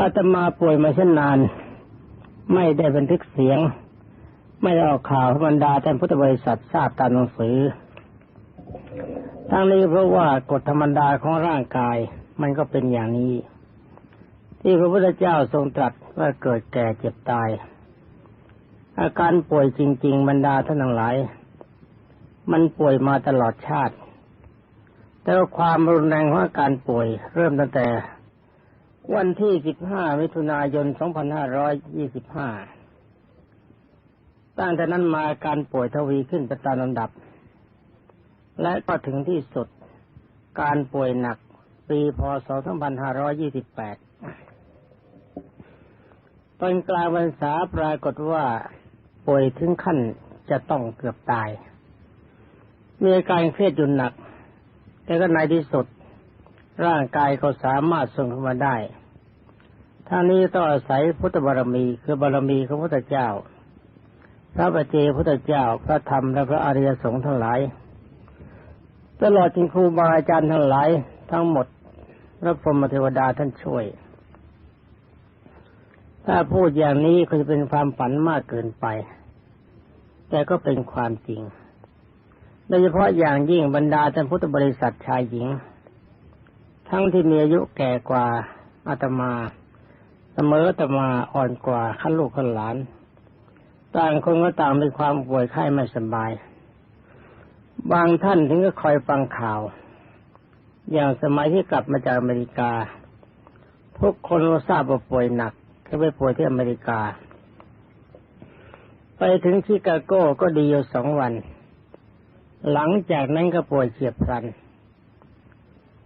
อาตมาป่วยมาเช่นนาน ไม่ได้บันทึกเสียง ไม่ได้ออกข่าวบรรดาท่านพุทธบริษัททราบตามหนังสือ ทั้งนี้เพราะว่ากฎธรรมดาของร่างกายมันก็เป็นอย่างนี้ ที่พระพุทธเจ้าทรงตรัสว่าเกิดแก่เจ็บตาย อาการป่วยจริง ๆ บรรดาท่านทั้งหลาย มันป่วยมาตลอดชาติ แต่ความรุนแรงของอาการป่วยเริ่มตั้งแต่ วันที่ 15 มิถุนายน 2525 ตั้งแต่นั้นมาการป่วยทวีขึ้นไปตามลำดับ และก็ถึงที่สุดการป่วยหนักปีพศ 2528 ตอนกลางวันษาปรากฏว่าป่วยถึงขั้นจะต้องเกือบตาย มีอาการเครียดจนหนัก แต่ก็ในที่สุด ร่างกายก็สามารถทรงขึ้นมาได้ท่านี้ต้องอาศัยพุทธบารมีคือบารมีของพระเจ้า พระปเจพุทธเจ้าพระธรรมและพระอริยสงฆ์ทั้งหลาย ตลอดจนครูบาอาจารย์ทั้งหลายทั้งหมดพระพรหมเทวดาท่านช่วย ถ้าพูดอย่างนี้ก็จะเป็นความฝันมากเกินไป แต่ก็เป็นความจริงโดยเฉพาะอย่างยิ่งบรรดาท่านพุทธบริษัทชายหญิง ทั้งที่มีอายุแก่กว่าอาตมา เสมอแต่มาอ่อนกว่าขั้นลูกขั้นหลาน ต่างคนก็ต่างมีความป่วยไข้ไม่สบาย บางท่านถึงก็คอยฟังข่าว อย่างสมัยที่กลับมาจากอเมริกา ทุกคนก็ทราบว่าป่วยหนักก็ไปป่วยที่อเมริกา ไปถึงชิคาโก้ก็ดีอยู่สองวัน หลังจากนั้นก็ป่วยเฉียบพลัน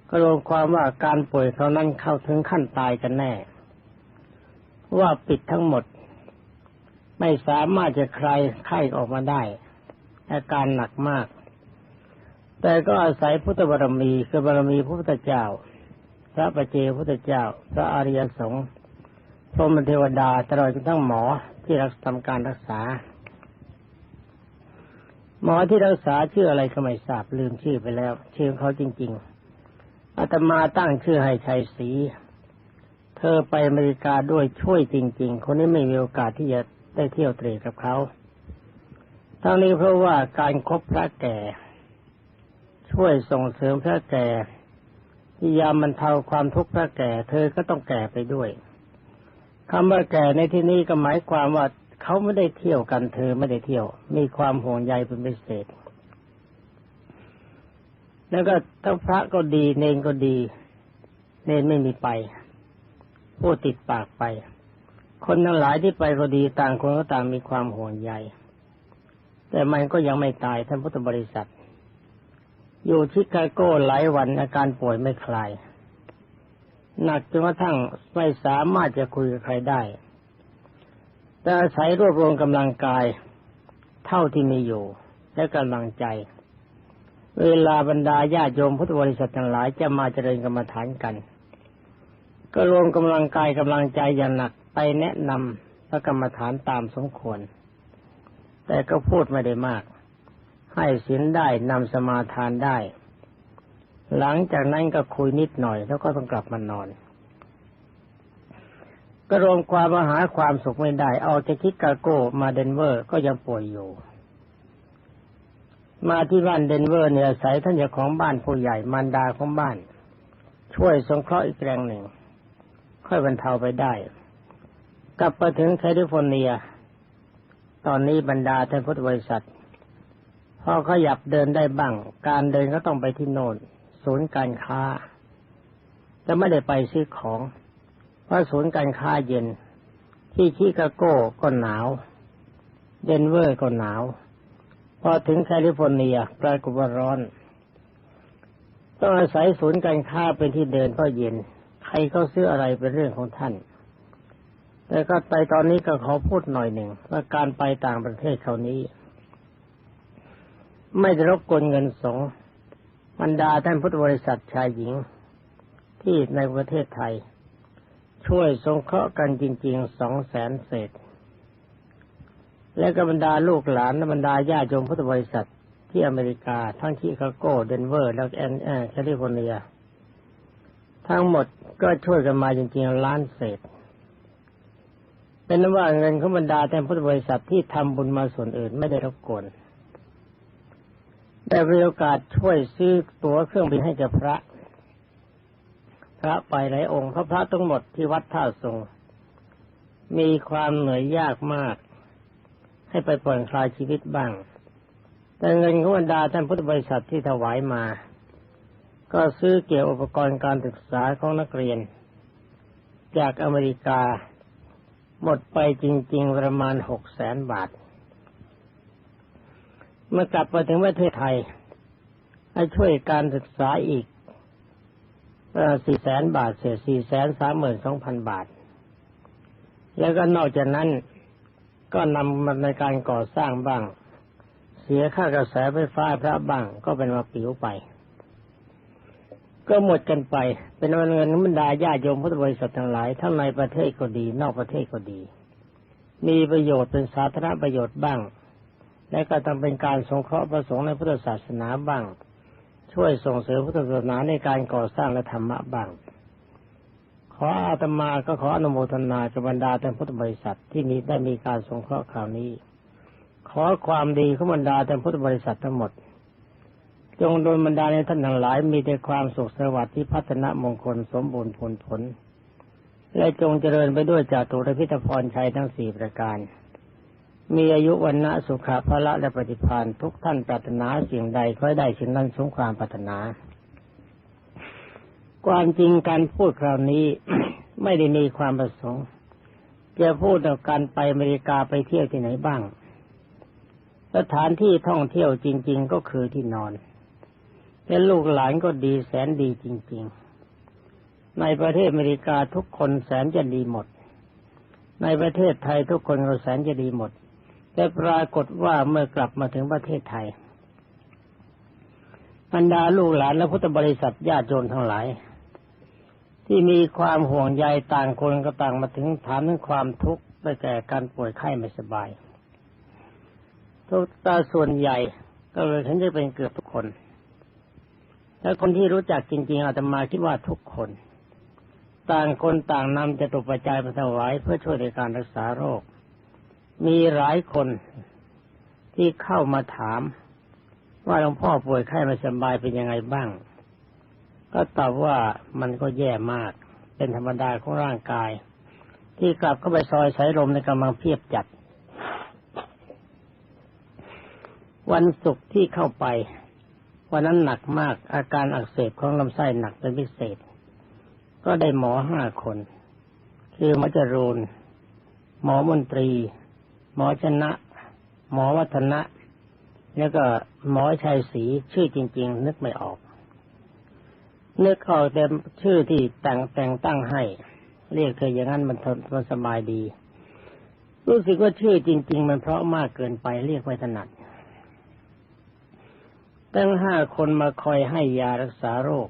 ก็รวมความว่าการป่วยเขานั้นเข้าถึงขั้นตายกันแน่ ว่าปิดทั้งหมด ไม่สามารถจะคลายไข้ออกมาได้ อาการหนักมาก แต่ก็อาศัยพุทธบารมีคือบารมีพระพุทธเจ้า พระปเจพุทธเจ้า พระอริยสงฆ์พรหมเทวดาตลอดจนทั้งหมอที่รักทำการรักษา หมอที่รักษาชื่ออะไรก็ไม่ทราบลืมชื่อไปแล้ว ชื่อเขาจริง ๆ อาตมาตั้งชื่อให้ชัยศรีเธอไปอเมริกาด้วยช่วยจริง ๆ คนนี้ไม่มีโอกาสที่จะได้เที่ยวเตะกับเขาทั้งนี้เพราะว่าการครบพระแก่ ช่วยส่งเสริมพระแก่พยายามบรรเทาความทุกข์พระแก่ เธอก็ต้องแก่ไปด้วยคำว่าแก่ในที่นี้ก็หมายความว่าเขาไม่ได้เที่ยวกัน เธอไม่ได้เที่ยว มีความห่วงใยเป็นพิเศษ แล้วก็ถ้าพระก็ดีเนนก็ดี เนนไม่มีไปพูดติดปากไป คนทั้งหลายที่ไปก็ดีต่างคนก็ต่างมีความห่วงใยแต่มันก็ยังไม่ตายท่านพุทธบริษัท อยู่ชิคาโก้หลายวันอาการป่วยไม่คลายหนักจนกระทั่งไม่สามารถจะคุยกับใครได้ แต่อาศัยรวบรวมกำลังกาย เท่าที่มีอยู่ และกำลังใจ เวลาบรรดาญาโยมพุทธบริษัททั้งหลายจะมาเจริญกรรมฐานกัน ก็รวมกำลังกายกำลังใจอย่างหนักไปแนะนำพระกรรมฐานตามสมควร แต่ก็พูดไม่ได้มาก ให้ศีลได้นำสมาทานได้ หลังจากนั้นก็คุยนิดหน่อย แล้วก็ต้องกลับมานอน ก็รวมความมาหาความสุขไม่ได้ เอาจากคิกาโกมาเดนเวอร์ก็ยังป่วยอยู่ มาที่บ้านเดนเวอร์เนี่ยอายท่านเจ้าของบ้านผู้ใหญ่มารดาของบ้าน ช่วยสงเคราะห์อีกแรงหนึ่ง ค่อยบรรเทาไปได้ กลับไปถึงแคลิฟอร์เนีย ตอนนี้บรรดาท่านพุทธบริษัทพอขยับเดินได้บ้าง การเดินก็ต้องไปที่โน่นศูนย์การค้าจะไม่ได้ไปซื้อของ เพราะศูนย์การค้าเย็น ที่ชิคาโก้ก็หนาว เดนเวอร์ก็หนาว พอถึงแคลิฟอร์เนียปลายกุบร้อน ต้องอาศัยศูนย์การค้าเป็นที่เดินเพราะเย็น ใครเขาซื้ออะไรเป็นเรื่องของท่าน แต่ก็ไปตอนนี้ก็ขอพูดหน่อยหนึ่งว่าการไปต่างประเทศคราวนี้ ไม่ได้รบกวนเงินสงบรรดาท่านพุทธบริษัทชายหญิง ที่ในประเทศไทย ช่วยสงเคราะห์กันจริงๆสองแสนเศษ และก็บรรดาลูกหลานและบรรดาญาติโยมพุทธบริษัทที่อเมริกา ทั้งชิคาโกเดนเวอร์และแอนแคลิฟอร์เนีย ทั้งหมดก็ช่วยกันมาจริงๆล้านเศษ เป็นนว่าเงินของบรรดาแต่พุทธบริษัทที่ทำบุญมาส่วนอื่นไม่ได้รบกวนได้มีโอกาสช่วยซื้อตั๋วเครื่องบินให้แก่พระ พระไปหลายองค์พระพระทั้งหมดที่วัดท่าทรงมีความเหนื่อยยากมาก ให้ไปผ่อนคลายชีวิตบ้าง แต่เงินของบรรดาท่านพุทธบริษัทที่ถวายมา ก็ซื้อเกี่ยวอุปกรณ์การศึกษาของนักเรียน จากอเมริกา หมดไปจริง ๆ ประมาณหกแสนบาท เมื่อกลับมาถึงประเทศไทย ให้ช่วยการศึกษาอีกสี่แสนบาทเสียสี่แสนสามหมื่นสองพันบาท แล้วก็นอกจากนั้น ก็นำมาในการก่อสร้างบ้าง เสียค่ากระแสไฟฟ้าพระบ้างก็เป็นมาปิวไป ก็หมดกันไป เป็นวันเงินบรรดาญาโยมพุทธบริษัททั้งหลายทั้งในประเทศก็ดี นอกประเทศก็ดี มีประโยชน์เป็นสาธารณประโยชน์บ้าง และก็ทำเป็นการสงเคราะห์ประสงค์ในพุทธศาสนาบ้าง ช่วยส่งเสริมพุทธศาสนาในการก่อสร้างและธรรมะบ้าง ขออาตมาก็ขออนุโมทนากับบรรดาท่านพุทธบริษัทที่มีได้มีการสงเคราะห์คราวนี้ ขอความดีของบรรดาท่านพุทธบริษัททั้งหมด จงโดนบรรดาในท่านทั้งหลาย มีแต่ความสุขสวัสดิ์ที่พัฒนามงคลสมบูรณ์ผลผล และจงเจริญไปด้วยจากตุรพิธพรชัยทั้งสี่ประการ มีอายุวันนะสุขะพละและปฏิภาณทุกท่านปรารถนาสิ่งใดขอให้ได้สิ่งนั้นสมความปรารถนา ความจริงการพูดคราวนี้ ไม่ได้มีความประสงค์จะพูดถึงการไปอเมริกาไปเที่ยวที่ไหนบ้าง สถานที่ท่องเที่ยวจริง ๆ ก็คือที่นอนและลูกหลานก็ดีแสนดีจริง ๆ ในประเทศอเมริกาทุกคนแสนจะดีหมด ในประเทศไทยทุกคนก็แสนจะดีหมด แต่ปรากฏว่าเมื่อกลับมาถึงประเทศไทยบรรดาลูกหลานและพุทธบริษัทญาติโยมทั้งหลาย ที่มีความห่วงใยต่างคนก็ต่างมาถึงถามถึงความทุกข์ได้แก่การป่วยไข้ไม่สบาย ทุกตาส่วนใหญ่ก็เลยฉันจะเป็นเกือบทุกคน และคนที่รู้จักจริง ๆ อาตมาคิดว่าทุกคน ต่างคนต่างนำจะตุปัจจัยมาถวายเพื่อช่วยในการรักษาโรค มีหลายคนที่เข้ามาถาม ว่าหลวงพ่อป่วยไข้ไม่สบายเป็นยังไงบ้าง ก็ตอบว่ามันก็แย่มาก เป็นธรรมดาของร่างกาย ที่กลับเข้าไปซอยสายลมในกำลังเพียบจัด วันศุกร์ที่เข้าไป วันนั้นหนักมากอาการอักเสบของลำไส้หนักเป็นพิเศษ ก็ได้หมอห้าคน คือหมอจรูนหมอมนตรี หมอชนะ หมอวัฒนะ แล้วก็หมอชัยศรีชื่อจริง ๆ นึกไม่ออก นึกออกแต่ชื่อที่แต่งแต่งตั้งให้ เรียกเธออย่างนั้นมันทนมันสบายดี รู้สึกว่าชื่อจริง ๆ มันเพราะมากเกินไปเรียกไม่ถนัด ตั้งห้าคนมาคอยให้ยารักษาโรค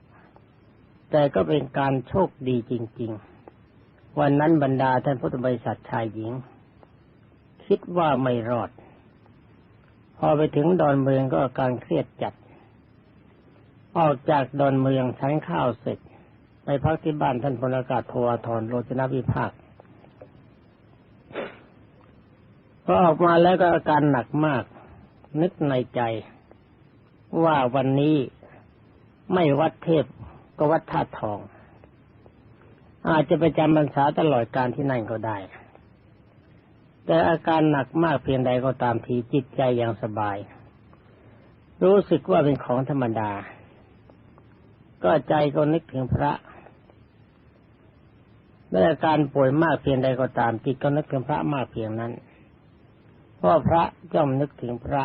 แต่ก็เป็นการโชคดีจริง ๆ วันนั้นบรรดาท่านพุทธบริษัทชายหญิง คิดว่าไม่รอด พอไปถึงดอนเมืองก็อาการเครียดจัด ออกจากดอนเมืองฉันข้าวเสร็จ ไปพักที่บ้านท่านพลอากาศโทอาทรโรจนวิภาคพอออกมาแล้วก็อาการหนักมาก นึกในใจ ว่าวันนี้ไม่วัดเทพก็วัดธาตุทอง อาจจะไปจำพรรษาตลอดการที่นั่นก็ได้ แต่อาการหนักมากเพียงใดก็ตามทีจิตใจยังสบาย รู้สึกว่าเป็นของธรรมดา ก็ใจก็นึกถึงพระและอการป่วยมากเพียงใดก็ตามจิตก็นึกถึงพระมากเพียงนั้น เพราะพระย่อมนึกถึงพระ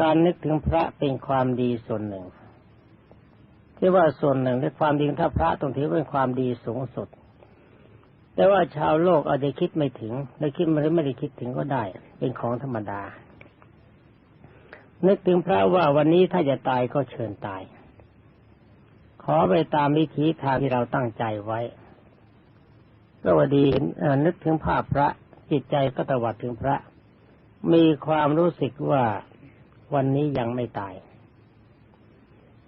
การนึกถึงพระเป็นความดีส่วนหนึ่ง ที่ว่าส่วนหนึ่งในความดีถ้าพระต้องถือเป็นความดีสูงสุด แต่ว่าชาวโลกอาจจะคิดไม่ถึงหรือคิดหรือไม่ได้คิดถึงก็ได้ เป็นของธรรมดา นึกถึงพระว่าวันนี้ถ้าจะตายก็เชิญตาย ขอไปตามวิธีทางที่เราตั้งใจไว้ ก็ว่าดีนึกถึงภาพพระจิตใจก็ตวัดถึงพระ มีความรู้สึกว่าวันนี้ยังไม่ตาย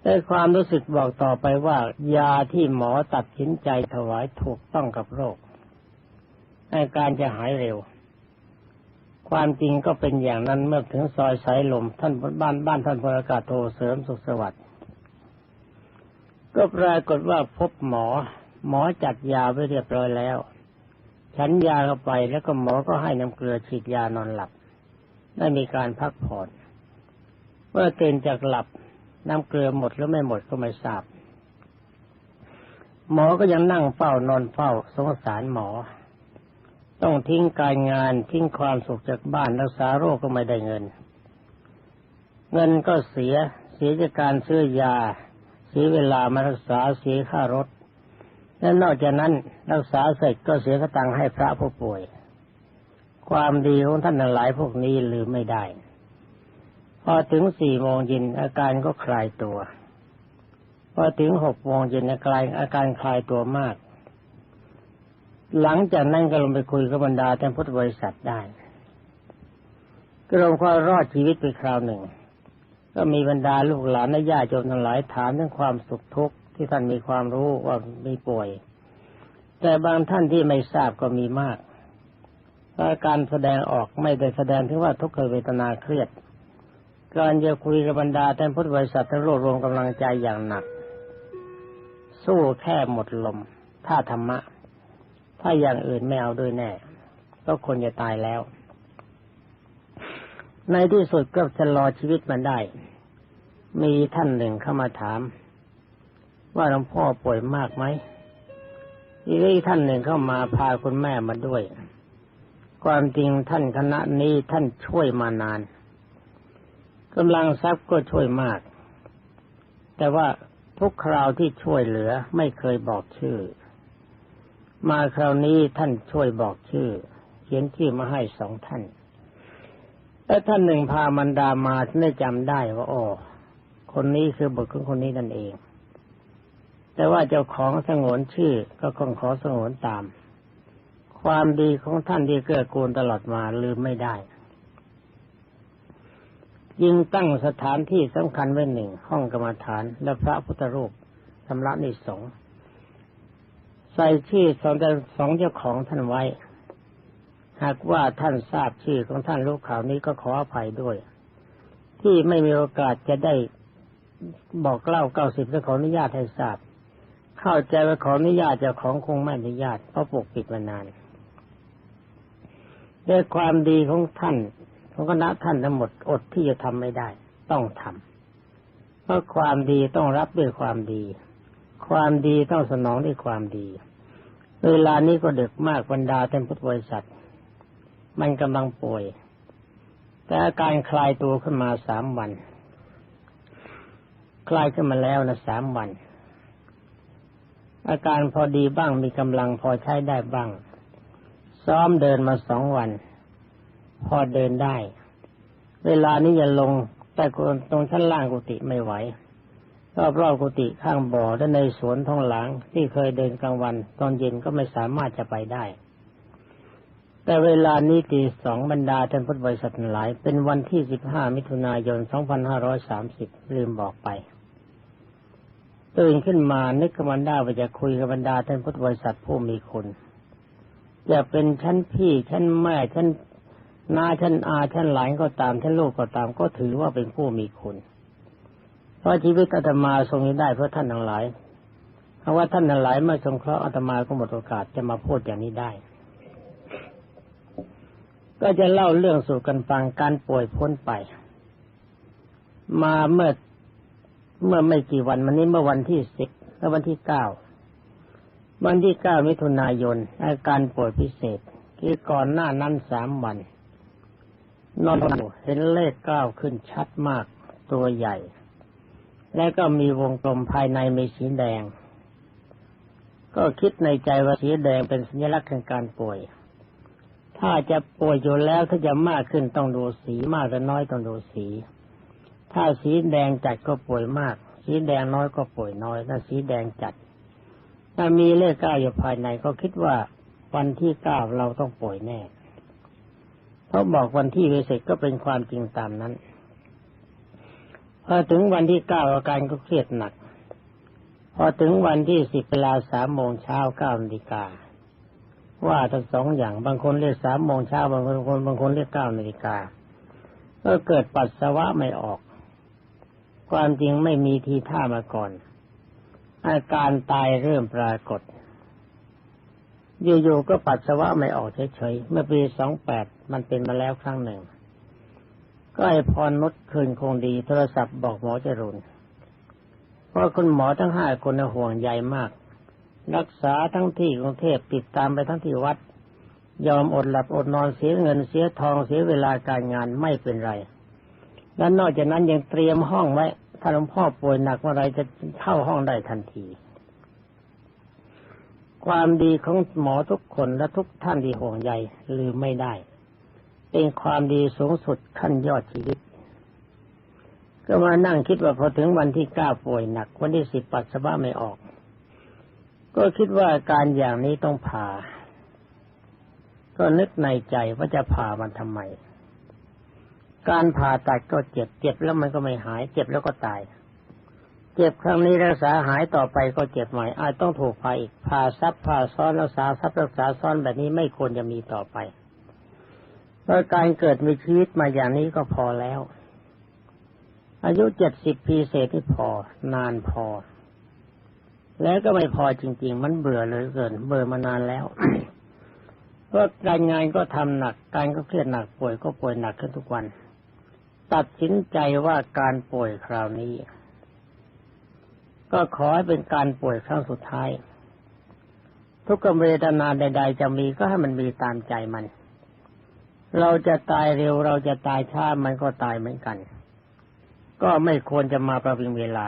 แต่ความรู้สึกบอกต่อไปว่า ยาที่หมอตัดสินใจถวายถูกต้องกับโรคอาการจะหายเร็ว ความจริงก็เป็นอย่างนั้นเมื่อถึงซอยสายลมท่านบ้านบ้านท่านพลอากาศโทเสริมสุขสวัสดิ์ ก็ปรากฏว่าพบหมอ หมอจัดยาไว้เรียบร้อยแล้ว ฉันยาเข้าไปแล้วก็หมอก็ให้น้ำเกลือฉีดยานอนหลับ ได้มีการพักผ่อนเมื่อตื่นจากหลับน้ำเกลือหมดหรือไม่หมดก็ไม่ทราบ หมอก็ยังนั่งเฝ้านอนเฝ้าสงสารหมอ ต้องทิ้งการงานทิ้งความสุขจากบ้านรักษาโรคก็ไม่ได้เงิน เงินก็เสียเสียจากการซื้อยา สียเวลามารักษาเสียค่ารถ และนอกจากนั้นรักษาเสร็จก็เสียกระตังให้พระผู้ป่วย ความดีของท่านหลายพวกนี้ลืมไม่ได้ พอถึงสี่โมงเย็นอาการก็คลายตัว พอถึงหกโมงเย็นอาการอาการคลายตัวมาก หลังจากนั้นก็ลงไปคุยกับบรรดาท่านพุทธบริษัทได้ก็ลงก็รอดชีวิตไปคราวหนึ่ง ก็มีบรรดาลูกหลานและญาติโยมทั้งหลายถามเรื่องความสุขทุกข์ที่ท่านมีความรู้ว่ามีป่วย แต่บางท่านที่ไม่ทราบก็มีมากอาการแสดงออกไม่ได้แสดงถึงว่าทุกขเวทนาเครียด การจะคุยกับบรรดาท่านพุทธบริษัททั้งรวบรวมกำลังใจอย่างหนัก สู้แค่หมดลม ถ้าธรรมะ ถ้าอย่างอื่นไม่เอาด้วยแน่ ก็คนจะตายแล้ว ในที่สุดก็จะรอชีวิตมันได้ มีท่านหนึ่งเข้ามาถาม ว่าหลวงพ่อป่วยมากไหมอีกท่านหนึ่งเข้ามาพาคุณแม่มาด้วย ความจริงท่านคณะนี้ท่านช่วยมานานกำลังทรัพย์ก็ช่วยมาก แต่ว่าทุกคราวที่ช่วยเหลือไม่เคยบอกชื่อ มาคราวนี้ท่านช่วยบอกชื่อ เขียนชื่อมาให้สองท่าน และท่านหนึ่งพามันดามาฉันได้จำได้ว่าอ๋อคนนี้คือบุตรของคนนี้นั่นเอง แต่ว่าเจ้าของสงวนชื่อก็คงขอสงวนตาม ความดีของท่านที่เกื้อกูลตลอดมาลืมไม่ได้ ยิงตั้งสถานที่สำคัญไว้หนึ่งห้องกรรมฐานและพระพุทธรูปสำระนิสงใส่ชื่อสองสองเจ้าของท่านไว้ หากว่าท่านทราบชื่อของท่านรู้ข่าวนี้ก็ขออภัยด้วย ที่ไม่มีโอกาสจะได้บอกเล่าเก้าสิบจะขออนุญาตให้ทราบ เข้าใจว่าขออนุญาตเจ้าของคงไม่อนุญาตเพราะปกปิดมานานด้วยความดีของท่านของคณะท่านทั้งหมดอดที่จะทำไม่ได้ ต้องทำเพราะความดีต้องรับด้วยความดี ความดีต้องสนองด้วยความดี เวลานี้ก็ดึกมากบรรดาท่านพุทธบริษัท มันกำลังป่วย แต่อาการคลายตัวขึ้นมาสามวัน คลายขึ้นมาแล้วนะสามวัน อาการพอดีบ้างมีกำลังพอใช้ได้บ้าง ซ้อมเดินมาสองวัน พอเดินได้ เวลานี้อย่าลงแต่ตรงชั้นล่างกุฏิไม่ไหวรอบรอบกุฏิข้างบ่อและในสวนท้องหลังที่เคยเดินกลางวัน ตอนเย็นก็ไม่สามารถจะไปได้ แต่เวลานี้ตีสองบรรดาท่านพุทธบริษัทหลาย เป็นวันที่สิบห้ามิถุนายนสองพันห้าร้อยสามสิบลืมบอกไป ตื่นขึ้นมานึกกับมันได้ว่าจะคุยกับบรรดาท่านพุทธบริษัทผู้มีคุณจะเป็นชั้นพี่ชั้นแม่ชั้นนาชั้นอาชั้นหลานก็ตามชั้นลูกก็ตามก็ถือว่าเป็นผู้มีคุณ เพราะชีวิตอาตมาทรงนี้ได้เพราะท่านทั้งหลายเพราะว่าท่านทั้งหลายไม่สงเคราะห์อาตมาก็หมดโอกาสจะมาพูดอย่างนี้ได้ ก็จะเล่าเรื่องสู่กันฟังการป่วยพ้นไป มาเมื่อเมื่อไม่กี่วันวันนี้เมื่อวันที่สิบและวันที่เก้าวันที่เก้ามิถุนายนอาการป่วยพิเศษที่ก่อนหน้านั้นสามวัน นอนอยู่เห็นเลขเก้าขึ้นชัดมากตัวใหญ่ และก็มีวงกลมภายในมีสีแดง ก็คิดในใจว่าสีแดงเป็นสัญลักษณ์ของการป่วย ถ้าจะป่วยอยู่แล้วถ้าจะมากขึ้นต้องดูสีมากหรือน้อยต้องดูสี ถ้าสีแดงจัดก็ป่วยมาก สีแดงน้อยก็ป่วยน้อยถ้าสีแดงจัด ถ้ามีเลขเก้าอยู่ภายในก็คิดว่าวันที่เก้าเราต้องป่วยแน่เขาบอกวันที่เสร็จก็เป็นความจริงตามนั้นพอถึงวันที่เก้าอาการก็เครียดหนัก พอถึงวันที่สิบเวลาสามโมงเช้าเก้านาฬิกา ว่าทั้งสองอย่างบางคนเรียกสามโมงเช้าบางคน บางคนเรียกเก้านาฬิกาก็เกิดปัสสาวะไม่ออก ความจริงไม่มีทีท่ามาก่อน อาการตายเริ่มปรากฏ อยู่ๆก็ปัสสาวะไม่ออกเฉยๆเมื่อปีสองแปดมันเป็นมาแล้วครั้งหนึ่ง ก็ไอพรนุชคืนคงดี โทรศัพท์บอกหมอจรุนเพราะคุณหมอทั้งห้าคนห่วงใยมาก รักษาทั้งที่กรุงเทพติดตามไปทั้งที่วัด ยอมอดหลับอดนอนเสียเงินเสียทองเสียเวลาการงานไม่เป็นไร และนอกจากนั้นยังเตรียมห้องไว้ถ้าหลวงพ่อป่วยหนักเมื่อไรจะเข้าห้องได้ทันที ความดีของหมอทุกคนและทุกท่านที่ห่วงใยลืมไม่ได้ เป็นความดีสูงสุดขั้นยอดชีวิต ก็มานั่งคิดว่าพอถึงวันที่เก้าป่วยหนัก วันที่สิบปัสสาวะไม่ออก ก็คิดว่าการอย่างนี้ต้องผ่า ก็นึกในใจว่าจะผ่ามันทำไม การผ่าตัดก็เจ็บ เจ็บแล้วมันก็ไม่หาย เจ็บแล้วก็ตาย เจ็บครั้งนี้รักษาหายต่อไปก็เจ็บใหม่ อาจต้องถูกผ่าอีก ผ่าซับผ่าซ้อนรักษาซับรักษาซ้อนแบบนี้ไม่ควรจะมีต่อไปเพราะการเกิดมีชีวิตมาอย่างนี้ก็พอแล้ว อายุเจ็ดสิบปีเศษที่พอ นานพอ แล้วก็ไม่พอจริง ๆ มันเบื่อเลยเกิน เบื่อมานานแล้วเพราะการงานก็ทำหนัก การก็เครียดหนักป่วยก็ป่วยหนักขึ้นทุกวัน ตัดสินใจว่าการป่วยคราวนี้ ก็ขอให้เป็นการป่วยครั้งสุดท้าย ทุกขเวทนาใด ๆ จะมีก็ให้มันมีตามใจมัน เราจะตายเร็วเราจะตายช้ามันก็ตายเหมือนกัน ก็ไม่ควรจะมาประวิงเวลา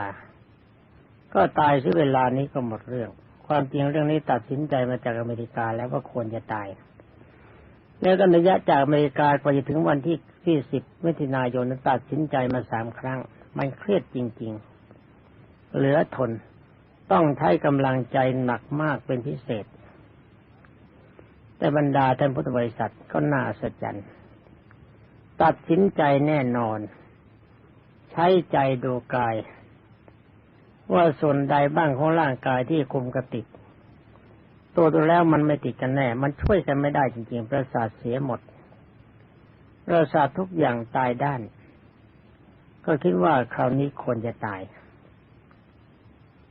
ก็ตายที่เวลานี้ก็หมดเรื่อง ความจริงเรื่องนี้ตัดสินใจมาจากอเมริกาแล้วว่าควรจะตายแล้วก็ระยะจากอเมริกากว่าจะถึงวันที่ที่สิบมิถุนายนตัดสินใจมาสามครั้ง มันเครียดจริง ๆ เหลือทนต้องใช้กำลังใจหนักมากเป็นพิเศษ แต่บรรดาท่านพุทธบริษัทก็น่าอัศจรรย์ตัดสินใจแน่นอน ใช้ใจดูกาย ว่าส่วนใดบ้างของร่างกายที่คุมกระติด ตัวตัวแล้วมันไม่ติดกันแน่ มันช่วยกันไม่ได้จริงๆ ประสาทเสียหมด ประสาททุกอย่างตายด้าน ก็คิดว่าคราวนี้ควรจะตาย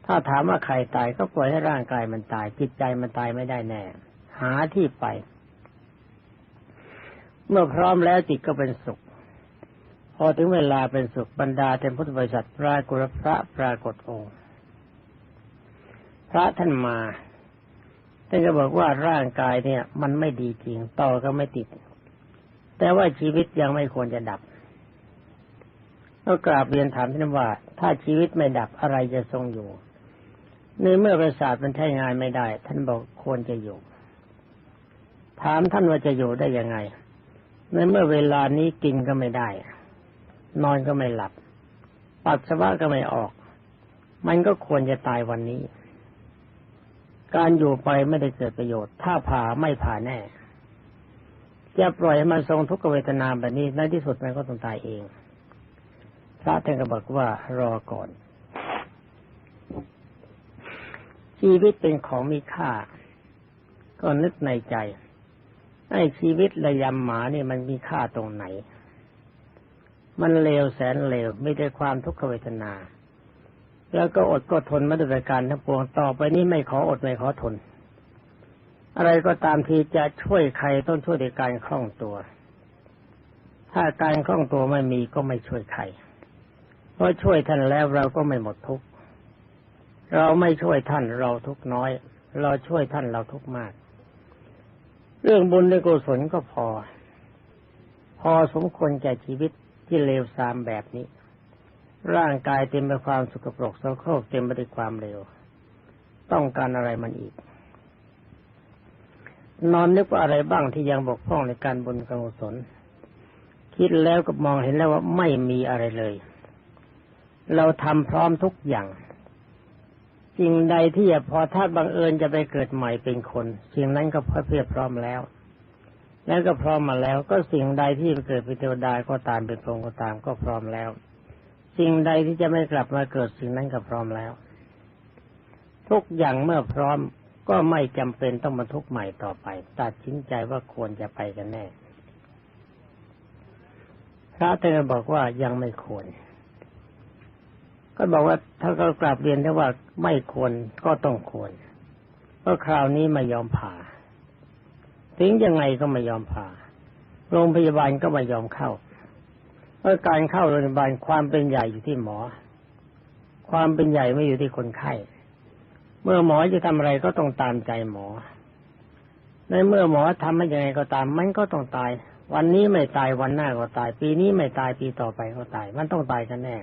ถ้าถามว่าใครตายก็ปล่อยให้ร่างกายมันตายจิตใจมันตายไม่ได้แน่ หาที่ไป เมื่อพร้อมแล้วจิตก็เป็นสุข พอถึงเวลาเป็นสุขบรรดาเต็มพุทธบริษัทปรากฏพระปรากฏองค์ พระท่านมาท่านก็บอกว่าร่างกายเนี่ย มันไม่ดีจริงต่อก็ไม่ติด แต่ว่าชีวิตยังไม่ควรจะดับก็กราบเรียนถามท่านว่า ถ้าชีวิตไม่ดับอะไรจะทรงอยู่ในเมื่อประสาทมันใช้งานไม่ได้ ท่านบอกควรจะอยู่ ถามท่านว่าจะอยู่ได้ยังไง ในเมื่อเวลานี้กินก็ไม่ได้ นอนก็ไม่หลับ ปัสสาวะก็ไม่ออก มันก็ควรจะตายวันนี้ การอยู่ไปไม่ได้เกิดประโยชน์ ถ้าผ่าไม่ผ่าแน่จะปล่อยให้มันทรงทุกขเวทนาแบบนี้ในที่สุดมันก็ต้องตายเองพระท่านก็บอกว่ารอก่อน ชีวิตเป็นของมีค่า ก็นึกในใจไอ้ชีวิตระยำหมาเนี่ยมันมีค่าตรงไหน มันเลวแสนเลวไม่ได้ความทุกขเวทนา แล้วก็อดก็ทนมาด้วยการทั้งปวงต่อไปนี้ไม่ขออดไม่ขอทน อะไรก็ตามทีจะช่วยใครต้องช่วยในการคล่องตัว ถ้าการคล่องตัวไม่มีก็ไม่ช่วยใครเพราะช่วยท่านแล้วเราก็ไม่หมดทุกข์เราไม่ช่วยท่านเราทุกน้อย เราช่วยท่านเราทุกมาก เรื่องบุญในกุศลก็พอ พอสมควรแก่ชีวิต ที่เลวทรามแบบนี้ ร่างกายเต็มไปความสุขปรกสโครกเต็มไปด้วยความเลวต้องการอะไรมันอีก นอนนึกว่าอะไรบ้างที่ยังบกพร่องในการบุญกุศลคิดแล้วก็มองเห็นแล้วว่าไม่มีอะไรเลย เราทำพร้อมทุกอย่างสิ่งใดที่พอถ้าบังเอิญจะไปเกิดใหม่เป็นคนสิ่งนั้นก็เพียบพร้อมแล้ว แล้วก็พร้อมมาแล้ว ก็สิ่งใดที่เกิดเป็นเทวดาก็ตามเป็นพรหมก็ตามก็พร้อมแล้ว สิ่งใดที่จะไม่กลับมาเกิดสิ่งนั้นก็พร้อมแล้ว ทุกอย่างเมื่อพร้อมก็ไม่จำเป็นต้องมาทุกข์ใหม่ต่อไป ตัดสินใจว่าควรจะไปกันแน่ พระเตอบอกว่ายังไม่ควร ก็บอกว่าถ้าก็กราบเรียนได้ว่าไม่ควรก็ต้องควร เพราะคราวนี้ไม่ยอมผ่า ถึงยังไงก็ไม่ยอมผ่า โรงพยาบาลก็ไม่ยอมเข้าเพราะการเข้าโรงพยาบาลความเป็นใหญ่อยู่ที่หมอ ความเป็นใหญ่ไม่อยู่ที่คนไข้ เมื่อหมอจะทำอะไรก็ต้องตามใจหมอ ในเมื่อหมอทำไม่ยังไงก็ตาม มันก็ต้องตาย วันนี้ไม่ตายวันหน้าก็ตาย ปีนี้ไม่ตายปีต่อไปก็ตาย มันต้องตายกันแน่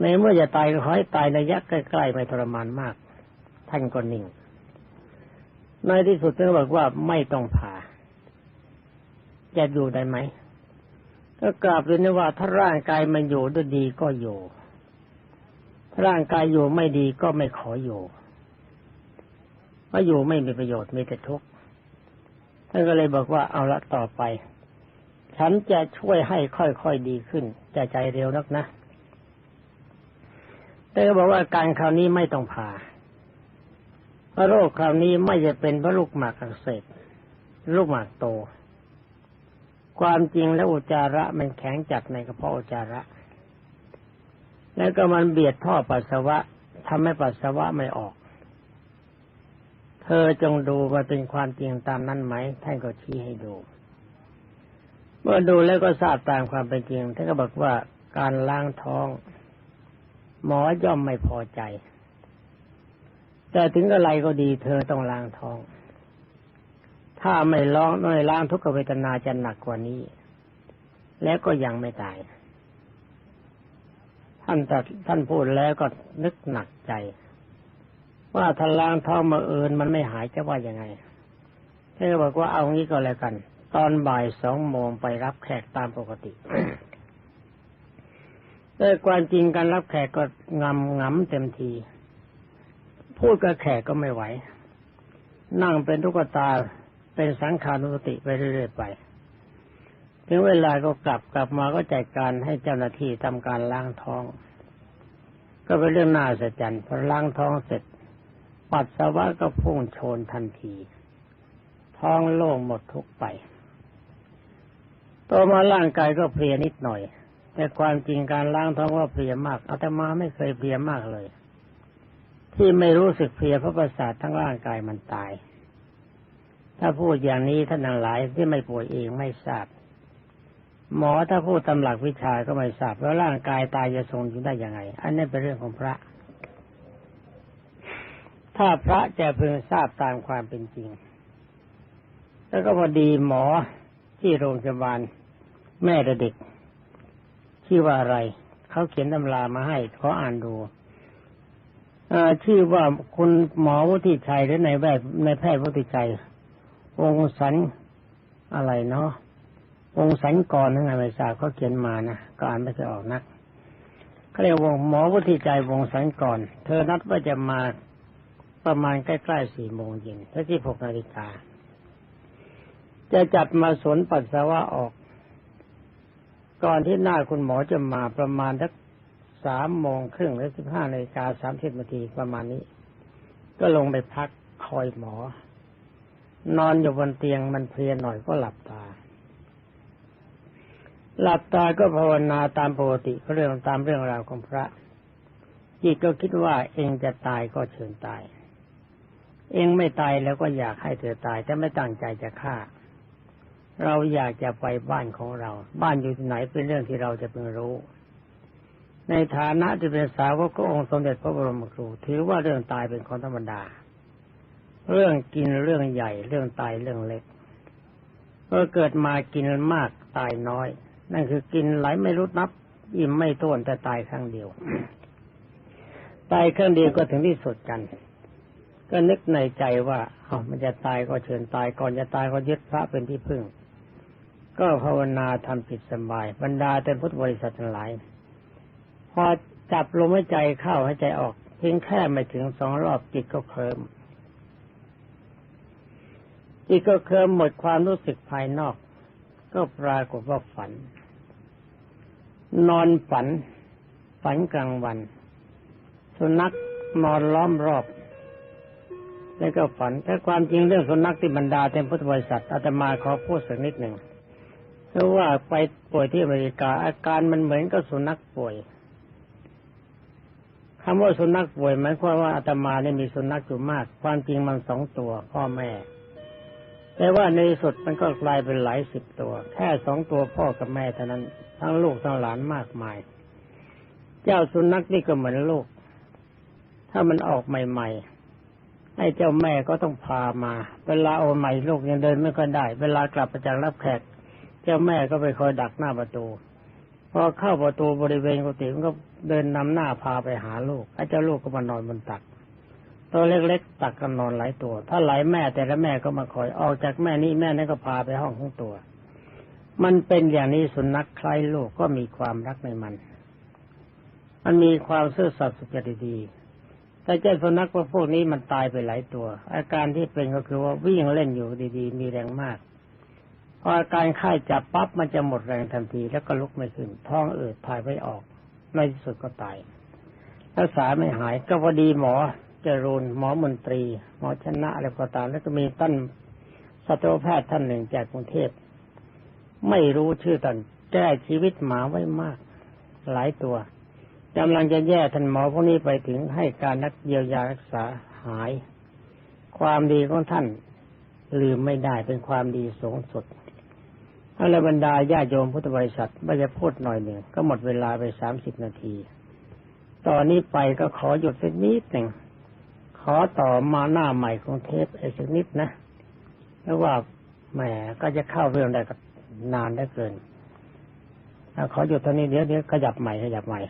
ในเมื่อจะตายก็ขอให้ตายระยะใกล้ๆไม่ทรมานมาก ท่านก็นิ่ง ในที่สุดท่านบอกว่าไม่ต้องผ่าจะอยู่ได้ไหมก็กราบเรียนว่าถ้าร่างกายมันอยู่ด้วยดีก็อยู่ร่างกายอยู่ไม่ดีก็ไม่ขออยู่เพราะอยู่ไม่มีประโยชน์มีแต่ทุกข์ท่านก็เลยบอกว่าเอาละต่อไป ฉันจะช่วยให้ค่อยๆดีขึ้นจะใจเร็วนักนะแต่ก็บอกว่าการคราวนี้ไม่ต้องผ่า โรคคราวนี้ไม่จะเป็นพระลูกหมากอักเสบลูกหมากโต ความจริงแล้วอุจจาระมันแข็งจัดในกระเพาะอุจจาระ แล้วก็มันเบียดท่อปัสสาวะทำให้ปัสสาวะไม่ออก เธอจงดูว่าเป็นความจริงตามนั้นไหมท่านก็ชี้ให้ดู เมื่อดูแล้วก็ทราบตามความเป็นจริงท่านก็บอกว่าการล้างท้อง หมอย่อมไม่พอใจ แต่ถึงอะไรก็ดีเธอต้องล้างท้อง ถ้าไม่ล้างไม่ล้างทุกขเวทนาจะหนักกว่านี้ แล้วก็ยังไม่ตาย ท่านตัดท่านพูดแล้วก็นึกหนักใจ ว่าถ้าล้างท้องมาเอินมันไม่หายจะว่ายังไงท่านบอกว่าเอางี้ก็แล้วกัน ตอนบ่ายสองโมงไปรับแขกตามปกติแต่ความจริงการรับแขกก็งำงำเต็มที พูดกับแขกก็ไม่ไหว นั่งเป็นทุกตาเป็นสังขานุสติไปเรื่อยๆไปถึงเวลาก็กลับกลับมาก็จัดการให้เจ้าหน้าที่ทำการล้างท้อง ก็เป็นเรื่องน่าสะใจพอล้างท้องเสร็จ ปัสสาวะก็พุ่งโชนทันที ท้องโล่งหมดทุกไปต่อมาร่างกายก็เพลียนิดหน่อย แต่ความจริงการล้างท้องว่าเพลียมากอาตมาไม่เคยเพลียมากเลย ที่ไม่รู้สึกเพลียเพราะประสาททั้งร่างกายมันตาย ถ้าพูดอย่างนี้ท่านทั้งหลายที่ไม่ป่วยเองไม่ทราบ หมอถ้าพูดตำหลักวิชาก็ไม่ทราบแล้วร่างกายตายจะทรงอยู่ได้ยังไง อันนี้เป็นเรื่องของพระ ถ้าพระจะพึงทราบตามความเป็นจริง แล้วก็พอดีหมอที่โรงพยาบาลแม่เด็กชื่อว่าอะไร เขาเขียนตำรามาให้ขออ่านดู ชื่อว่าคุณหมอวุฒิชัยหรือในแบบในแพทย์วุฒิชัยวงสันอะไรเนาะวงสันก่อนนั่นไงไม่ทราบเขาเขียนมานะก็อ่านไม่ค่อออกนักเขาเรียกวงหมอวุฒิชัยวงสันก่อนเธอนัดว่าจะมาประมาณใกล้ๆสี่โมงเย็นถ้าที่หกนาฬิกาจะจัดมาสวนปัสสาวะออก ก่อนที่หน้าคุณหมอจะมาประมาณสัก สามโมงครึ่งหรือสิบห้านาฬิกาสามสิบนาทีประมาณนี้ ก็ลงไปพักคอยหมอ นอนอยู่บนเตียงมันเพลียหน่อยก็หลับตา หลับตาก็ภาวนาตามปกติเรื่องตามเรื่องราวของพระจิตก็คิดว่าเองจะตายก็เชิญตาย เองไม่ตายแล้วก็อยากให้เธอตายแต่ไม่ตั้งใจจะฆ่า เราอยากจะไปบ้านของเรา บ้านอยู่ที่ไหนเป็นเรื่องที่เราจะเพิ่งรู้ ในฐานะที่เป็นสาวกของค์สมเด็จพระบรมครู ถือว่าเรื่องตายเป็นของธรรมดา เรื่องกินเรื่องใหญ่ เรื่องตายเรื่องเล็กเมื่อเกิดมากินมากตายน้อย นั่นคือกินไหลไม่รู้นับ อิ่มไม่ต้วนแต่ตายครั้งเดียว ตายครั้งเดียวก็ถึงที่สุดกัน ก็นึกในใจว่าอ๋อมันจะตายก็เชิญตายก่อนจะตายก็ยึดพระเป็นที่พึ่ง ก็ภาวนาทำจิตสบาย บรรดาแต่พุทธบริษัททั้งหลาย อจับลมหายใจเข้าหายใจออกเพียงแค่ไม่ถึงสองรอบจิตก็เคลิมจิตก็เคลิมหมดความรู้สึกภายนอก ก็ปรากฏว่าฝัน นอนฝัน ฝันกลางวัน สุนัขนอนล้อมรอบ แล้วก็ฝันแต่ความจริงเรื่องสุนัขที่บรรดาเต็มพุทธบริษัทอาตมาขอพูดสักนิดหนึ่งเพราะว่าไปป่วยที่อเมริกาอาการมันเหมือนกับสุนัขป่วย คำว่าสุนัขป่วยหมายความว่าอาตมาเนี่ยมีสุนัขอยู่มาก ความจริงมันสองตัวพ่อแม่ แต่ว่าในสุดมันก็กลายเป็นหลายสิบตัว แค่สองตัวพ่อกับแม่เท่านั้น ทั้งลูกทั้งหลานมากมาย เจ้าสุนัขนี่ก็เหมือนลูก ถ้ามันออกใหม่ ๆ ให้เจ้าแม่ก็ต้องพามา เวลาเอาใหม่ลูกยังเดินไม่ค่อยได้ เวลากลับมาจากรับแขก เจ้าแม่ก็ไปคอยดักหน้าประตู พอเข้าประตูบริเวณกุฏิมันก็เดินนำหน้าพาไปหาลูกไอ้เจ้าลูกก็มานอนบนตัก ตัวเล็กๆตักกันนอนหลายตัว ถ้าหลายแม่แต่ละแม่ก็มาคอยออกจากแม่นี้แม่นั้นก็พาไปห้องของตัว มันเป็นอย่างนี้สุนัขใครลูกก็มีความรักในมัน มันมีความซื่อสัตย์สุจริตดีแต่เจ้าสุนัขพวกนี้มันตายไปหลายตัว อาการที่เป็นก็คือว่าวิ่งเล่นอยู่ดีๆ มีแรงมาก พออาการไข้จับปั๊บมันจะหมดแรงทันที แล้วก็ลุกไม่ขึ้น ท้องอืดถ่ายไม่ออกในที่สุดก็ตายรักษาไม่หายก็พอดีหมอจรูนหมอมนตรี หมอชนะอะไรก็ตาม แล้วก็มีท่านสัตวแพทย์ท่านหนึ่งจากกรุงเทพ ไม่รู้ชื่อท่านแก้ชีวิตหมาไว้มาก หลายตัวกำลังจะแย่ท่านหมอพวกนี้ไปถึงให้การรักเยียวยารักษาหาย ความดีของท่านลืมไม่ได้เป็นความดีสูงสุด เอาละบรรดาญาโยมพุทธบริษัทไม่จะพูดหน่อยหนึ่งก็หมดเวลาไปสามสิบนาที ตอนนี้ไปก็ขอหยุดสักนิดหนึ่ง ขอต่อมาหน้าใหม่ของเทปอีกสักนิดนะเพราะว่าแหมก็จะเข้าเรื่องได้กับนานได้เกินขอหยุดตอนนี้เดี๋ยวเดี๋ยวขยับใหม่ขยับใหม่